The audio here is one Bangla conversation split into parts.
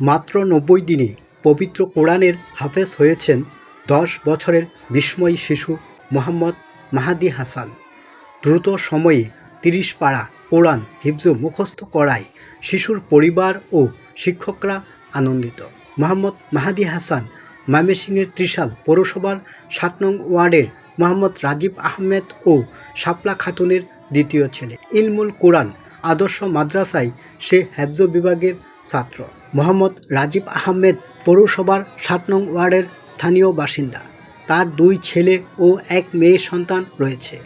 মাত্র নব্বই দিনে পবিত্র কোরআনের হাফেজ হয়েছেন দশ বছরের বিস্ময়ী শিশু মোহাম্মদ মাহাদি হাসান। দ্রুত সময়ে তিরিশ পাড়া কোরআন হিফজ মুখস্থ করায় শিশুর পরিবার ও শিক্ষকরা আনন্দিত। মোহাম্মদ মাহাদি হাসান ময়মনসিংহের ত্রিশাল পৌরসভার সাত নং ওয়ার্ডের মোহাম্মদ রাজীব আহমেদ ও শাপলা খাতুনের দ্বিতীয় ছেলে। ইলমুল কোরআন আদর্শ মাদ্রাসায় সে হেফজ বিভাগের ছাত্র। মোহাম্মদ রাজীব আহমেদ পৌরসভার সাত নং ওয়ার্ডের স্থানীয় বাসিন্দা। তার দুই ছেলে ও এক মেয়ে সন্তান রয়েছে।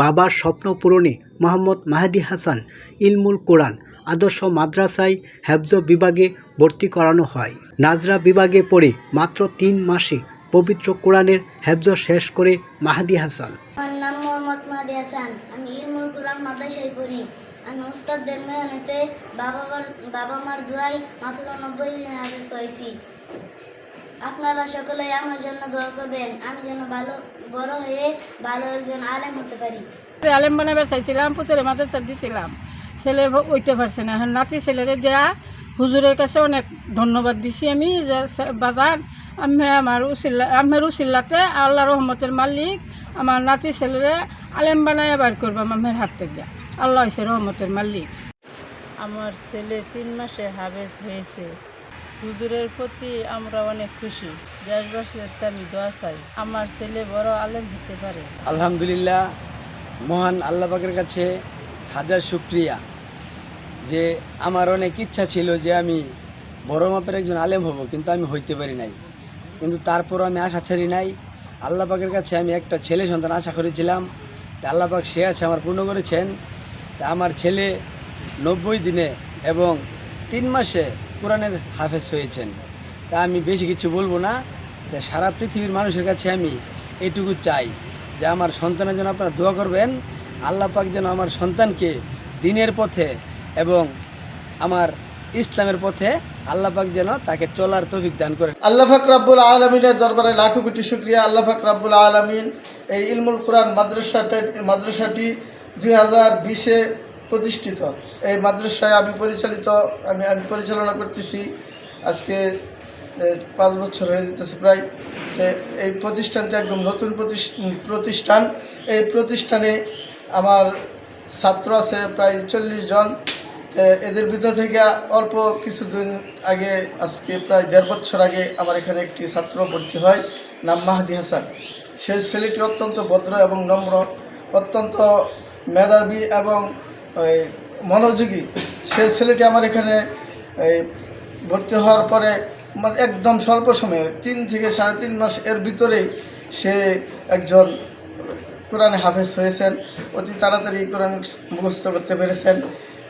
বাবার স্বপ্ন পূরণে মোহাম্মদ মাহাদি হাসান ইলমুল কোরআন আদর্শ মাদ্রাসায় হেফজ বিভাগে ভর্তি করানো হয়। নাজরা বিভাগে পড়ে মাত্র তিন মাসে পবিত্র কোরআনের হেফজ শেষ করে মাহাদি হাসান। আমার নাম মোহাম্মদ মাদি হাসান। আমি ইলমুল কোরআন মাদ্রাসায় পড়ি। আমি উস্তাদদের বাবা বাবা মার দোয়াই মাত্র নব্বই দিন আগে হয়েছি আপনারা সকলে আমার জন্য দোয়া করবেন, আমি যেন ভালো, বড় হয়ে ভালো একজন আলেম হতে পারি। আলেম বানাবে চাইছিলাম পুতুরে মাদ্রাসা দিছিলাম। ছেলে ওইতে পারছে না, এখন নাতি ছেলেরে দেয়া হুজুরের কাছে অনেক ধন্যবাদ দিছি আমি, যে বাজার। আমি আমার উচিল্লা আমের উচিল্লাতে আল্লাহ রহমতের মালিক, আমার নাতি ছেলেরে আলেম বানায় বার করব আমের হাত থেকে। আল্লাহ রহমতের মালিক। আমার ছেলে তিন মাসে হাবেজ হয়েছে। হুজুরের প্রতি আমরা অনেক খুশি। দেশবাসীর আমি দোয়া চাই। আমার ছেলে বড় আলেম হতে পারে। আলহামদুলিল্লাহ মহান আল্লাহ পাকের কাছে হাজার শুক্রিয়া যে আমার অনেক ইচ্ছা ছিল যে আমি বড় মাপের একজন আলেম হব কিন্তু আমি হইতে পারি নাই। কিন্তু তারপরও আমি আশা ছাড়ি নাই। আল্লাহ পাকের কাছে আমি একটা ছেলে সন্তান আশা করেছিলাম। তা আল্লাহ পাক সে আছে আমার পূর্ণ করেছেন। আমার ছেলে নব্বই দিনে এবং তিন মাসে কোরআনের হাফেজ হয়েছেন। তা আমি বেশি কিছু বলব না। সারা পৃথিবীর মানুষের কাছে আমি এটুকু চাই যে আমার সন্তানের জন্য আপনারা দোয়া করবেন, আল্লাহ পাক যেন আমার সন্তানকে দিনের পথে এবং আমার ইসলামের পথে আল্লাহ পাক যেন তাকে চলার তৌফিক দান করেন। আল্লাহ ফাক রাব্বুল আলমিনের দরবারে লাখো কোটি শুক্রিয়া। আল্লাহ ফাক রাব্বুল আলমিন এই ইলমুল কোরআন মাদ্রাসাটা মাদ্রাসাটি দুই হাজার বিশে প্রতিষ্ঠিত। এই মাদ্রাসায় আমি পরিচালিত, আমি আমি পরিচালনা করতেছি। আজকে পাঁচ বছর হয়ে যেতেছে প্রায়। এই প্রতিষ্ঠানটি একদম নতুন প্রতিষ- প্রতিষ্ঠান। এই প্রতিষ্ঠানে আমার ছাত্র আছে প্রায় চল্লিশ জন। এদের ভিতর থেকে অল্প কিছুদিন আগে, আজকে প্রায় দেড় বছর আগে আমার এখানে একটি ছাত্র ভর্তি হয়, নাম মাহাদি হাসান। সেই ছেলেটি অত্যন্ত ভদ্র এবং নম্র, অত্যন্ত মেধাবী এবং ওই, মনোযোগী। সে ছেলেটি আমার এখানে এই, ভর্তি হওয়ার পরে মানে একদম স্বল্প সময়ে তিন থেকে সাড়ে তিন মাস এর ভিতরেই সে একজন কোরআনে হাফেজ হয়েছেন। অতি তাড়াতাড়ি কোরআন মুখস্থ করতে পেরেছেন।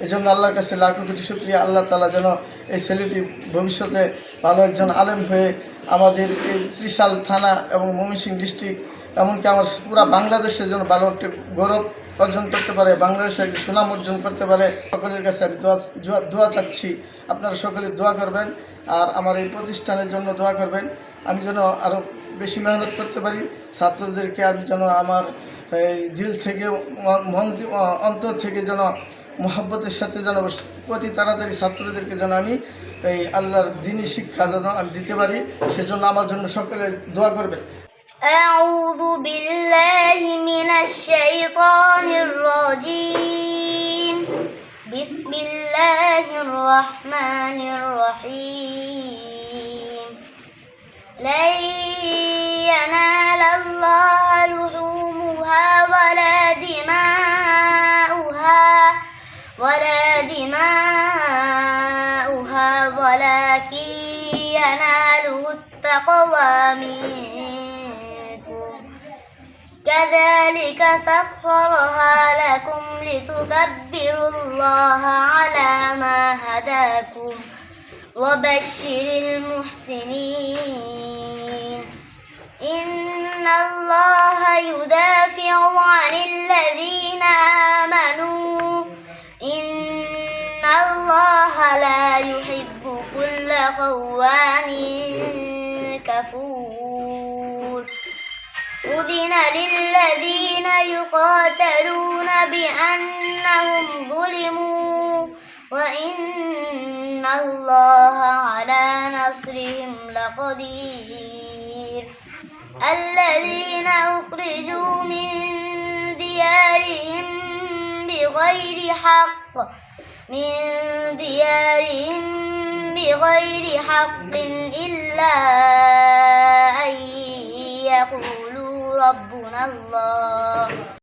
এই জন্য আল্লাহর কাছে লাখো কোটি শুক্রিয়া। আল্লাহ তালা যেন এই ছেলেটি ভবিষ্যতে ভালো একজন আলেম হয়ে আমাদের এই ত্রিশাল থানা এবং ময়মনসিংহ ডিস্ট্রিক্ট এমনকি আমার পুরা বাংলাদেশের জন্য ভালো একটা গৌরব অর্জন করতে পারে, বাংলাদেশে একটি সুনাম অর্জন করতে পারে, সকলের কাছে আমি দোয়া দোয়া- চাচ্ছি, আপনারা সকলে দোয়া করবেন আর আমার এই প্রতিষ্ঠানের জন্য দোয়া করবেন। আমি যেন আরও বেশি মেহনত করতে পারি, ছাত্রদেরকে আমি যেন আমার এই দিল থেকে, মন অন্তর থেকে যেন মহাব্বতের সাথে যেন অতি তাড়াতাড়ি ছাত্রদেরকে যেন আমি এই আল্লাহর দিনী শিক্ষা যেন আমি দিতে পারি, সেজন্য আমার জন্য সকলে দোয়া করবেন। أعوذ بالله من الشيطان الرجيم. بسم الله الرحمن الرحيم. لن ينال الله لحومها ولا دماؤها ولا دماؤها ولكن يناله التقوى منكم كذلك سخرها لكم لتكبروا الله على ما هداكم وبشر المحسنين. إن الله يدافع عن الذين آمنوا. إن الله لا يحب كل خوان كفور. أذن للذين يقاتلون بأنهم ظلموا وإن الله على نصرهم لقدير الذين أخرجوا من ديارهم بغير حق من ديارهم بغير حق إلا أن يقولوا রব্বুনাল্লাহ